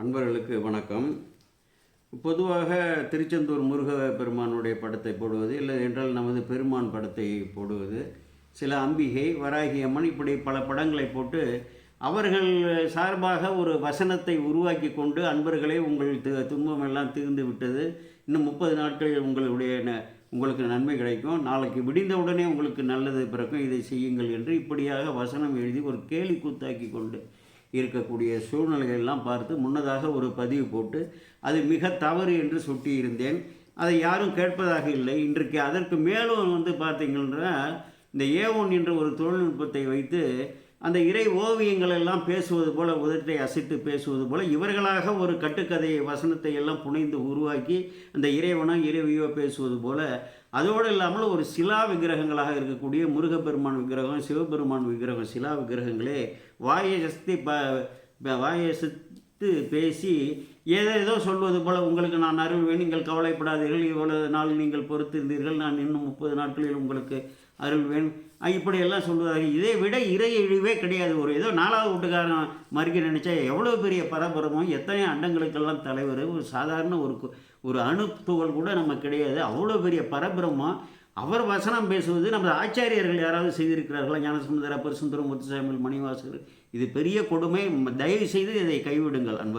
அன்பர்களுக்கு வணக்கம். பொதுவாக திருச்செந்தூர் முருக பெருமானுடைய படத்தை போடுவது இல்லை என்றால் நமது பெருமான் படத்தை போடுவது. சில அம்பிகை வராகி அம்மன் இப்படி பல படங்களை போட்டு அவர்கள் சார்பாக ஒரு வசனத்தை உருவாக்கி கொண்டு அன்பர்களே உங்கள் து- துன்பம் எல்லாம் தீர்ந்து விட்டது. இன்னும் முப்பது நாட்கள் உங்களுடைய ந- உங்களுக்கு நன்மை கிடைக்கும். நாளைக்கு விடிந்த உடனே உங்களுக்கு நல்லது பிறக்கும். இதை செய்யுங்கள் என்று இப்படியாக வசனம் எழுதி ஒரு கேலி கூத்தாக்கி கொண்டு இருக்கக்கூடிய சூழ்நிலைகள் எல்லாம் பார்த்து முன்னதாக ஒரு பதிவு போட்டு அது மிக தவறு என்று சுட்டியிருந்தேன். அதை யாரும் கேட்பதாக இல்லை. இன்றைக்கு அதற்கு மேலும் வந்து பார்த்தீங்கன்னா இந்த ஏ ஒன் என்ற ஒரு தொழில்நுட்பத்தை வைத்து அந்த இறை ஓவியங்கள் எல்லாம் பேசுவது போல உதட்டை அசைத்து பேசுவது போல இவர்களாக ஒரு கட்டுக்கதை வசனத்தை எல்லாம் புனைந்து உருவாக்கி அந்த இறைவனோ இறைவியோ பேசுவது போல அதோடு இல்லாமல் ஒரு சிலா விக்கிரகங்களாக இருக்கக்கூடிய முருகப்பெருமான் விக்கிரகம் சிவபெருமான் விக்கிரகம் சிலா விக்கிரகங்களே வாயசக்தி ப வாயசத் பேசி ஏதோ பேசி ஏதேதோ சொல்வது போல உங்களுக்கு நான் அருள்வேன் நீங்கள் கவலைப்படாதீர்கள் இவ்வளவு நாள் நீங்கள் பொறுத்திருந்தீர்கள் நான் இன்னும் முப்பது நாட்களில் உங்களுக்கு அருள்வேன். இப்படியெல்லாம் சொல்வதாக இதை விட இறை இழிவே கிடையாது. ஒரு ஏதோ நாலாவது வீட்டுக்காரன் மறுக்க நினச்சா எவ்வளோ பெரிய பரபரமும் எத்தனை அண்டங்களுக்கெல்லாம் தலைவர் ஒரு சாதாரண ஒரு ஒரு அணு துகள் கூட நம்ம கிடையாது. அவ்வளோ பெரிய பரபரமும் அவர் வசனம் பேசுவது நமது ஆச்சாரியர்கள் யாராவது செய்திருக்கிறார்களா? ஞானசுந்தர பரிசுந்தரம் முத்துசாமிகள் மணிவாசகர். இது பெரிய கொடுமை. தயவு செய்து இதை கைவிடுங்கள் அன்பர்